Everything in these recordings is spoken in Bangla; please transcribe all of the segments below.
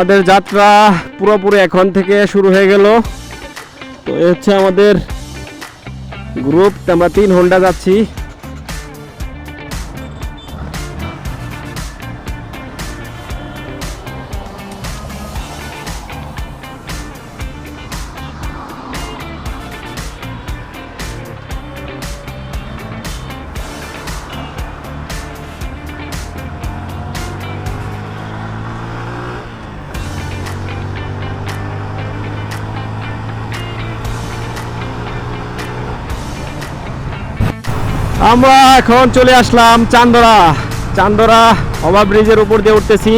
আমাদের যাত্রা পুরোপুরি এখন থেকে শুরু হয়ে গেল। তো এ হচ্ছে আমাদের গ্রুপ আমরা তিন হন্ডা যাচ্ছি। আমরা এখন চলে আসলাম চান্দরা। চান্দরা ওভার ব্রিজের উপর দিয়ে উঠতেছি।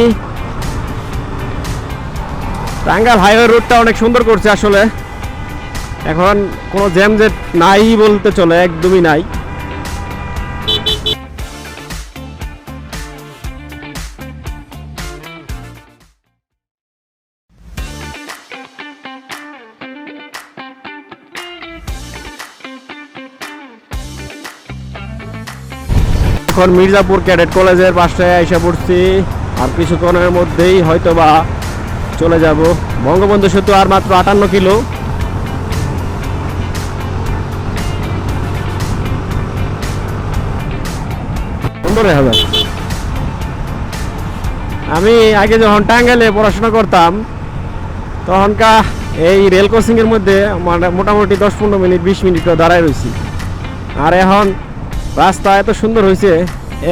টাঙ্গাল হাইওয়ে রোডটা অনেক সুন্দর করছে আসলে। এখন কোনো জ্যাম জেট নাই বলতে চলে, একদমই নাই। এখন মির্জাপুর ক্যাডেট কলেজের পাশে এসে পড়ছি। আর কিছুক্ষণের মধ্যেই হয়তো বা চলে যাব। বঙ্গবন্ধু সেতু আর মাত্র আটান্ন কিলো। আমি আগে যখন টাঙ্গাইলে পড়াশোনা করতাম, তখনকার এই রেল ক্রসিংয়ের মধ্যে মানে মোটামুটি দশ পনেরো মিনিট, বিশ মিনিট দাঁড়ায় রয়েছি আর এখন রাস্তা এত সুন্দর হয়েছে,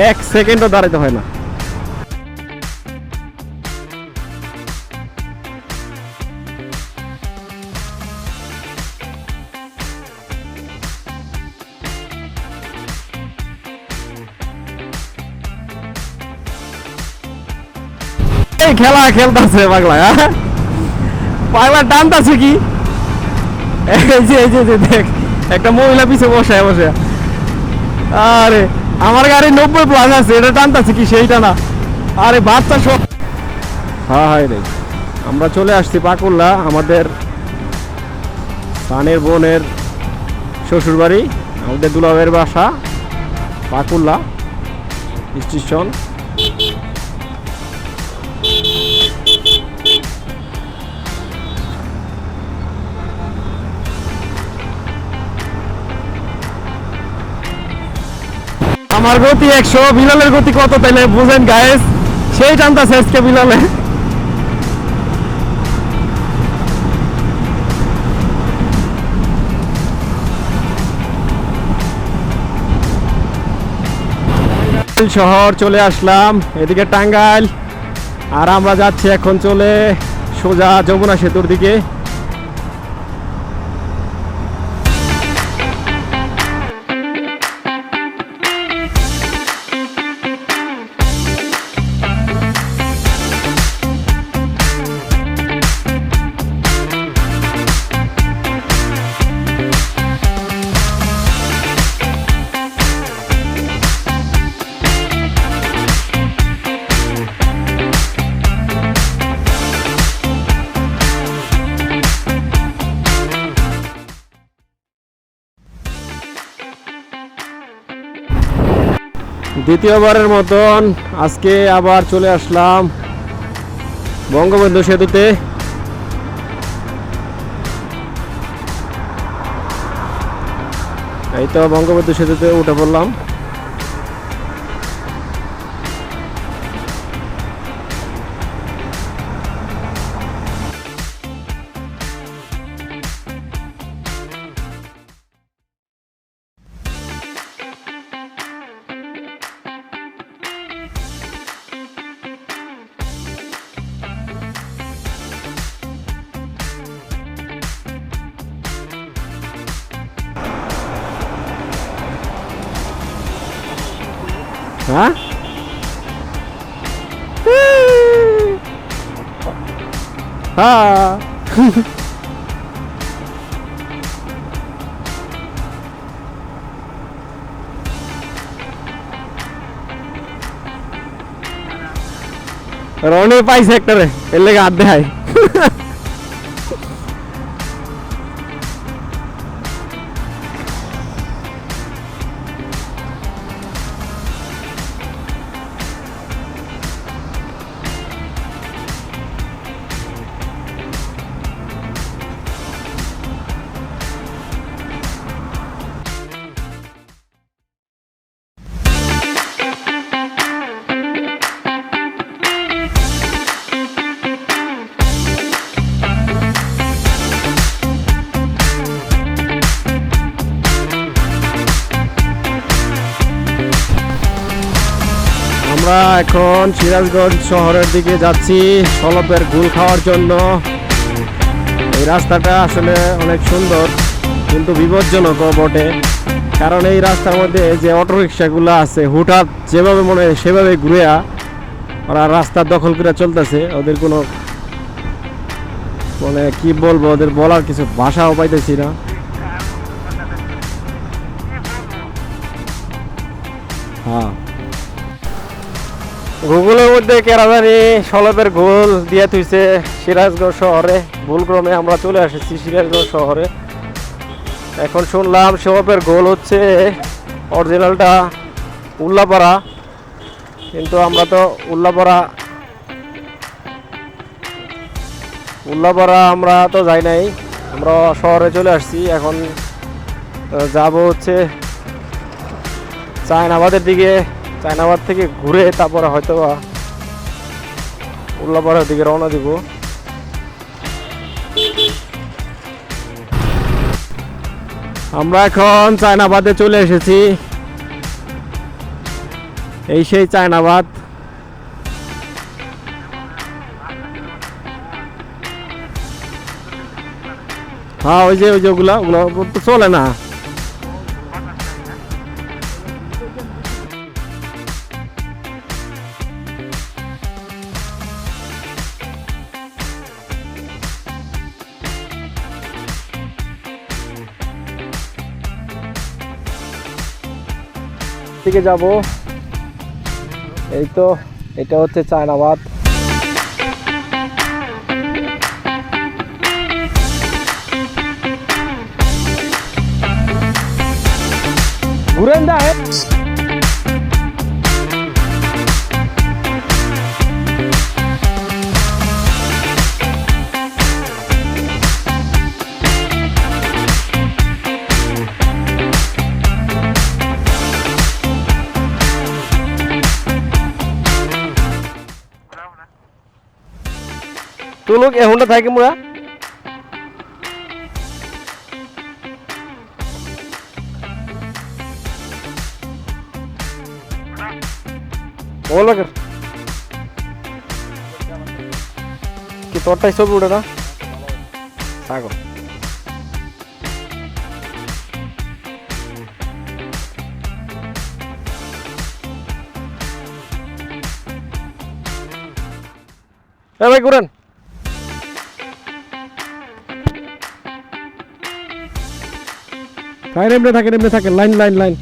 এক সেকেন্ডও দাঁড়াতে হয় না। খেলা খেলতেছে পাগলা হ্যাঁ? পাগলা টানতাছে কি? এই যে এই যে দেখ, একটা মহিলা পিছে বসে বসে আরে, আমার গাড়ি নব্বই প্লাস আছে, এটা টানতেছে কি সেইটা না। আরে, বাচ্চা সব হ্যাঁ হাই রে। আমরা চলে আসছি পাকুল্লা, আমাদের পানের বোনের শ্বশুরবাড়ি, আমাদের দুলাবের বাসা, পাকুল্লা স্টেশন। আমার গতি একশো, বিলালের গতি কত তাইলে বুঝেন গায়েস সেই টানতাছে আজকে বিলালে। শহর, চলে আসলাম, এদিকে টাঙ্গাইল। আর আমরা যাচ্ছি এখন চলে সোজা যমুনা সেতুর দিকে। দ্বিতীয়বারের মতন আজকে আবার চলে আসলাম বঙ্গবন্ধু সেতুতে। এই তো বঙ্গবন্ধু সেতুতে উঠে পড়লাম। হ্যাঁ হ্যাঁ রনে পাইছে একটা রে এর লেগে এখন সিরাজগঞ্জ শহরের দিকে যাচ্ছি সলপের গুল খাওয়ার জন্য। এই রাস্তাটা আসলে অনেক সুন্দর, কিন্তু বিপজ্জনকও বটে। কারণ এই রাস্তার মধ্যে যে অটো রিক্সাগুলো আছে হুঠাৎ যেভাবে মনে হয় সেভাবে ঘুরেয়া ওরা রাস্তা দখল করে চলতেছে। ওদের কোনো মানে কি বলব, ওদের বলার কিছু ভাষাও পাইতেছি না। হ্যাঁ। গুগলের মধ্যে কেরাদানি সলপের গোল দিয়ে তুইছে সিরাজগঞ্জ শহরে। ভুলক্রমে আমরা চলে এসেছি সিরাজগঞ্জ শহরে। এখন শুনলাম সলপের গোল হচ্ছে অরিজিনালটা উল্লাপাড়া। কিন্তু আমরা তো উল্লাপাড়া উল্লাপাড়া আমরা তো যাই নাই। আমরা শহরে চলে আসছি। এখন যাব হচ্ছে চায়নাবাদের দিকে। চায়নাবাদ থেকে ঘুরে তারপরে হয়তো বা উল্লাপাড়ার দিকে রওনা দিব। আমরা এখন চায়নাবাদে চলে এসেছি। এই সেই চায়নাবাদ। হ্যাঁ ওই যে ওই যে ওগুলা, ওগুলো তো চলে না। দিকে যাব। এই তো এটা হচ্ছে চায়নাবাদ। ঘুরেন দা তুলুক এখনটা থাকি মোরা বল বাকের কি তোরটাই ছবি উঠে না? থাকো এ ভাই থাকেন এমনি থাকেন এমনি থাকেন লাইন লাইন লাইন।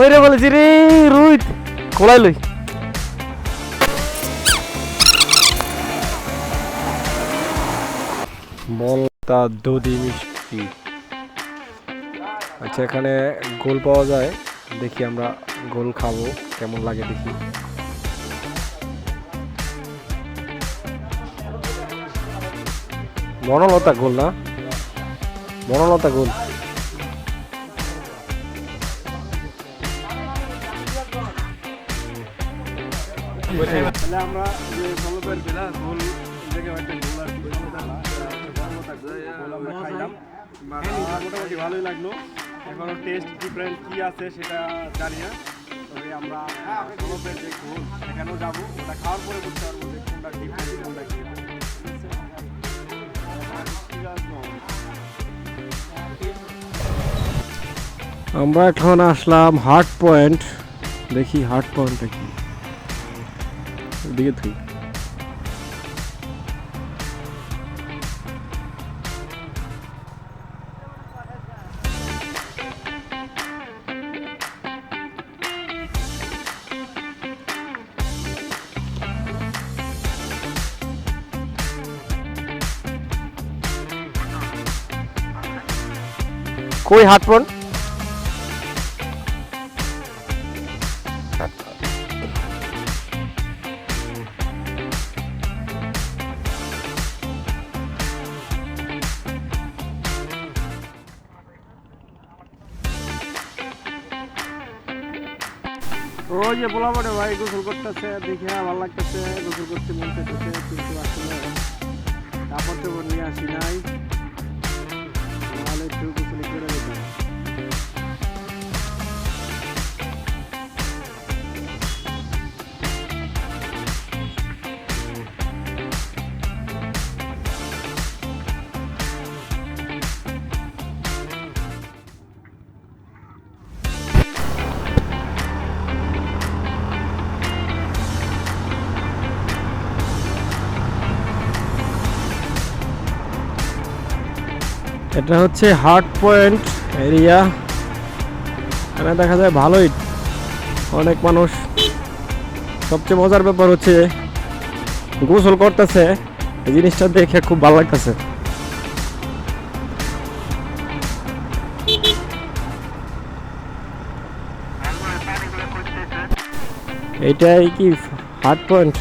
ওই রে বলেছি রে, রুইত, খোলাই লই। বলতা দুধি মিষ্টি। আচ্ছা এখানে গোল পাওয়া যায়। দেখি আমরা গোল খাব, কেমন লাগে দেখি। বনলতা গোল না? বনলতা গোল। আমরা ভালোই লাগল। এখনও টেস্ট ডিফারেন্ট কি আছে সেটা জানি না। তবে আমরা সলপের যে গোল সেখানেও যাব। ওটা খাওয়ার পরে বুঝতে পারব যে কোনটা ডিফারেন্ট কোনটা কি। আমরা এখন আসলাম হার্ট পয়েন্ট দেখি হার্ট পয়েন্টটা কি। দিকে তুই কই হাত পয়েন্ট ওই যে পড়ে ভাই, গোসল করতেছে, দেখে ভালো লাগতেছে, গোসল করতে মন চাইতেছে, কিন্তু আসলে কাপড় টাপড় নিয়ে আসি নাই। এটা হচ্ছে হার্ট পয়েন্ট এরিয়া এখানে দেখা যায় ভালোই। অনেক মানুষ। সবচেয়ে মজার ব্যাপার হচ্ছে, গোসল করতেছে। এই জিনিসটা দেখে খুব ভালো লাগতেছে। এটাই কি হার্ট পয়েন্ট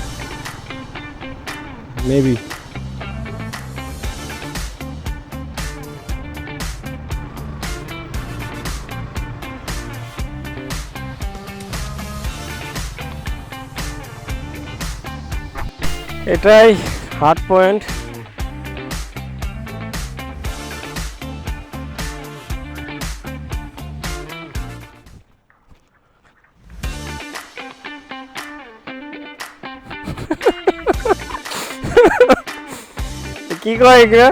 মেবি এটাই হার্ট পয়েন্ট কি কয় এগুলো?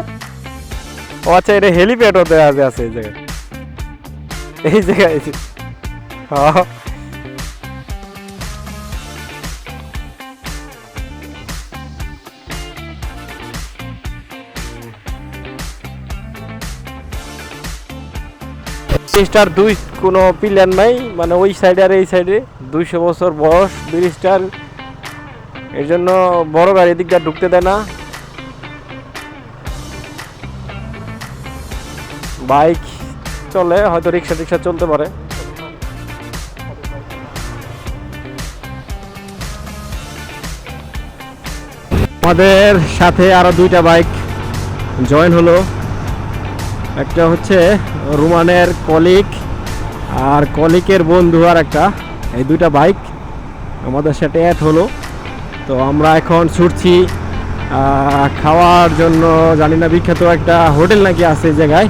ও আচ্ছা এটা হেলিপ্যাড হতে আছে এই জায়গায়। এই জায়গায় হ্যাঁ ব্রিজটার দুই কোনো পিলার নাই মানে ওই সাইডে আর এই সাইডে দুইশো বছর বয়স ব্রিজটার এর জন্য বড় গাড়ি দিকটা ঢুকতে দেয় না। বাইক চলে, হয়তো রিক্সা টিক্সা চলতে পারে। আমাদের সাথে আরও দুইটা বাইক জয়েন হলো। একটা হচ্ছে রুমানের কলিক আর কলিকের বন্ধু আর একটা। এই দুইটা বাইক আমাদের সাথে অ্যাড হলো। তো আমরা এখন ছুটছি খাওয়ার জন্য, জানি না বিখ্যাত একটা হোটেল নাকি আছে এই জায়গায়।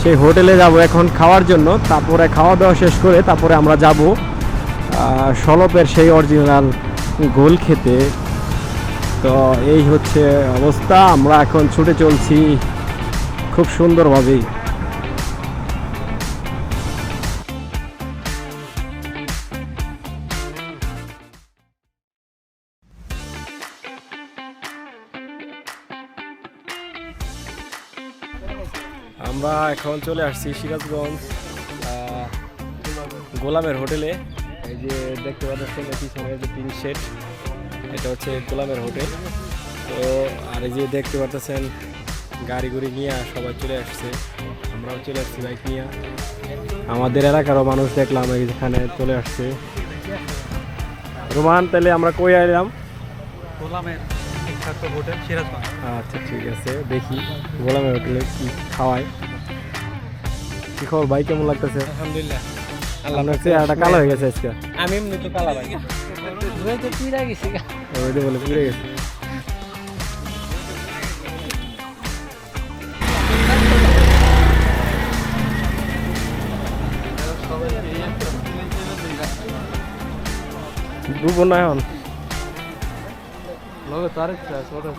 সেই হোটেলে যাব এখন খাওয়ার জন্য। তারপরে খাওয়া দাওয়া শেষ করে তারপরে আমরা যাব সলপের সেই অরিজিনাল গোল খেতে। তো এই হচ্ছে অবস্থা। আমরা এখন ছুটে চলছি খুব সুন্দরভাবেই। আমরা এখন চলে আসছি সিরাজগঞ্জ গোলামের হোটেলে। এই যে দেখতে পাচ্ছেন পিছনে যে টিন শেড, এটা হচ্ছে গোলামের হোটেল। তো, আর এই যে দেখতে পাচ্ছেন গাড়ি গুড়ি নিয়ে সবাই চলে আসছে। আমরাও চলে আসছি বাইক নিয়ে। আমাদের এলাকারও মানুষ দেখলাম এখানে চলে আসছে। রোমান তাহলে আমরা কই আইলাম? আচ্ছা ঠিক আছে দেখি। গোলামের হোটেলে কি খাওয়ায়। কি খবর ভাই কেমন লাগতেছে? আলহামদুলিল্লাহ। চেহারাটা কালো হয়ে গেছে আজকে। আমি এমনি তো কালা ভাই। তো গেছি গা। ওই যে বলে পুড়ে গেছে। ডুবো না এখন লগে তো আরেকটা আছে ওটা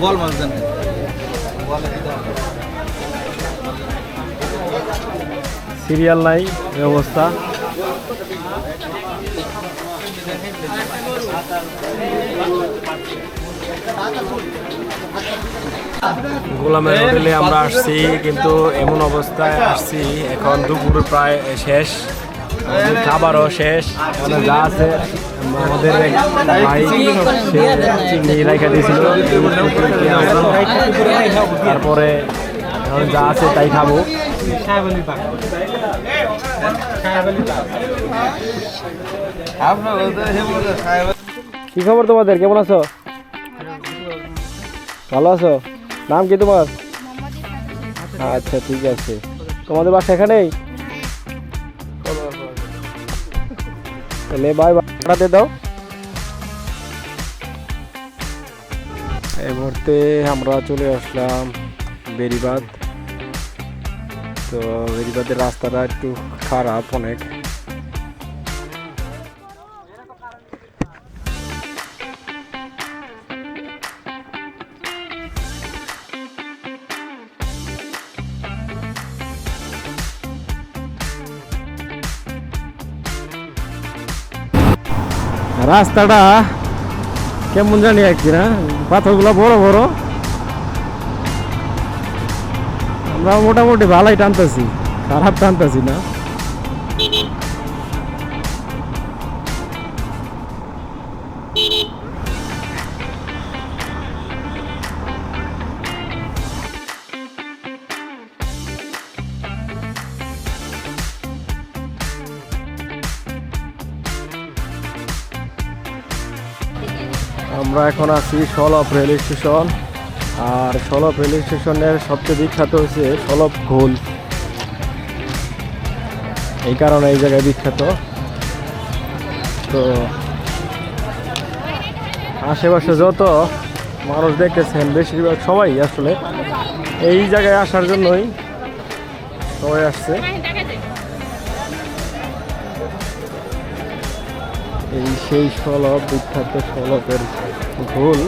বল মাছ দেন সিরিয়াল নাই অবস্থা। গোলামের হোটেলে আমরা আসছি, কিন্তু এমন অবস্থায় আসছি, এখন দুপুর প্রায় শেষ খাবারও শেষ, এখন যা আছে, আমাদের ভাই রেখে দিয়েছিল তারপরে যা আছে তাই খাব। কি খবর তোমাদের? কেমন আছো? ভালো আছো? নাম কি তোমার? আচ্ছা ঠিক আছে। তোমাদের বাসা এখানেই? তাহলে বাই ভাড়াতে দাও। এই মুহূর্তে আমরা চলে আসলাম বেরিবাদ তো বেরিবাদের রাস্তাটা একটু খারাপ অনেক। রাস্তাটা কেমন জানি আর কি না পাথরগুলো বড় বড়। আমরা মোটামুটি ভালোই টানতেছি খারাপ টানতেছি না। আমরা এখন আছি সলপ রেল স্টেশন। আর সলপ রেল স্টেশনের সবচেয়ে বিখ্যাত হচ্ছে সলপ ঘোল। এই কারণে এই জায়গায় বিখ্যাত। তো আশেপাশে যত মানুষ দেখতেছেন, বেশিরভাগ সবাই আসলে এই জায়গায় আসার জন্যই সবাই আসছে। এই সেই সলপ বিখ্যাত সলপের ঘোল।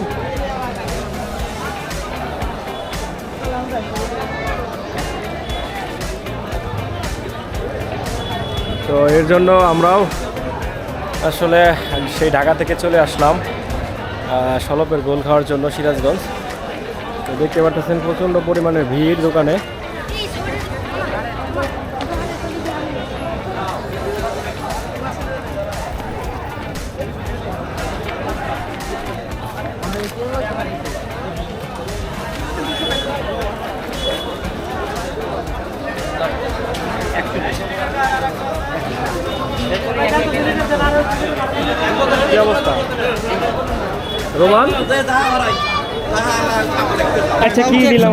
তো এর জন্য আমরাও আসলে সেই ঢাকা থেকে চলে আসলাম সলপের গোল খাওয়ার জন্য সিরাজগঞ্জ। তো দেখতে পাচ্ছেন প্রচণ্ড পরিমাণে ভিড় দোকানে। আচ্ছা কি দিলাম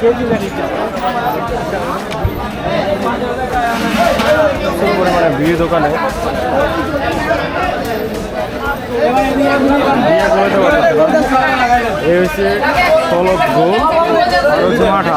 পরিমাণে দোকানে বিয়ে দেওয়া এই হচ্ছে মাঠা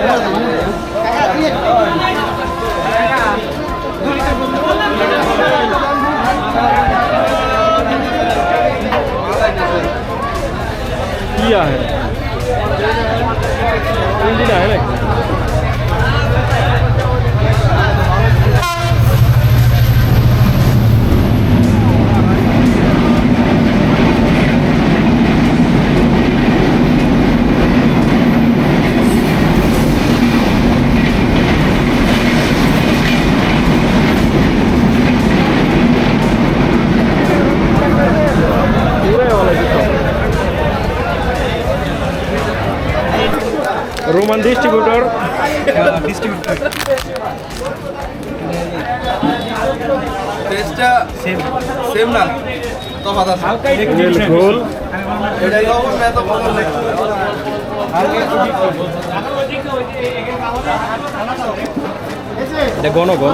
ডিস্ট্রিবিউটর টেস্টটা সেম সেম না তফাৎ আছে। গোল এটাই অবস্থা এত পছন্দ এটা গণ গণ।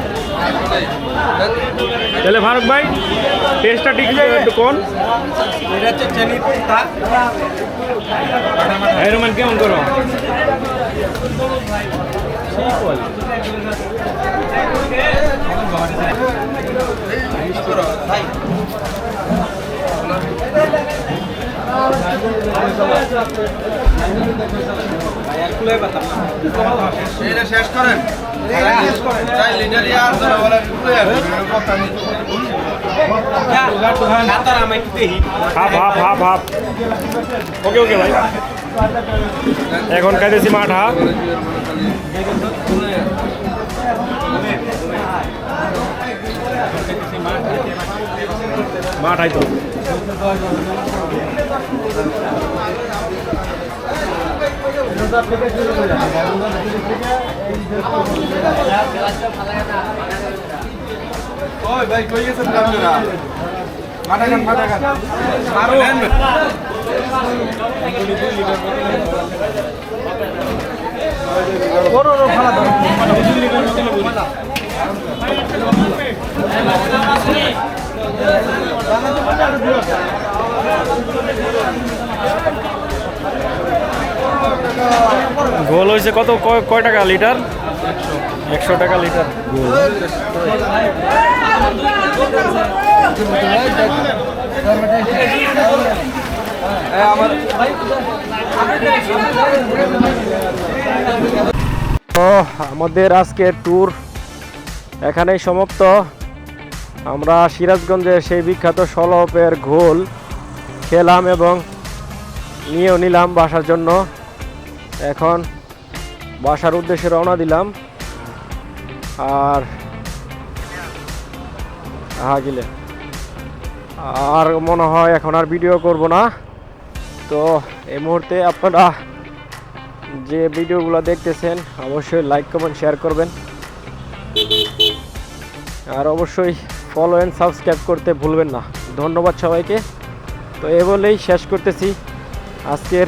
তাহলে ফারুক ভাই টেস্টটা ঠিক একটু কোন? রোমান কেমন করো? শেষ করেন। Half half half half. Okay okay ভাই। এখন খাইতেছি মাঠা। মাঠাই তো। ওই ভাই কই গেছেন আপনারা? খান মারো। গোল হয়েছে কত? কয়- টাকা লিটার? একশো টাকা লিটার। তো আমাদের আজকের ট্যুর এখানেই সমাপ্ত। আমরা সিরাজগঞ্জের সেই বিখ্যাত সলপের ঘোল খেলাম এবং নিয়েও নিলাম বাসার জন্য। এখন বাসার উদ্দেশ্যে রওনা দিলাম। আর হা গেলে। আর মনে হয় এখন আর ভিডিও করব না। তো এই মুহূর্তে আপনারা যে ভিডিওগুলো দেখতেছেন, অবশ্যই লাইক কমেন্ট শেয়ার করবেন। আর অবশ্যই ফলো অ্যান্ড সাবস্ক্রাইব করতে ভুলবেন না। ধন্যবাদ সবাইকে। তো এ বলেই শেষ করতেছি। আজকের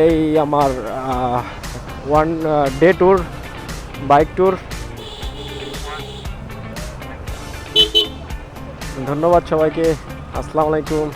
এই আমার one day tour bike tour ধন্যবাদ সবাইকে। আসসালামু আলাইকুম।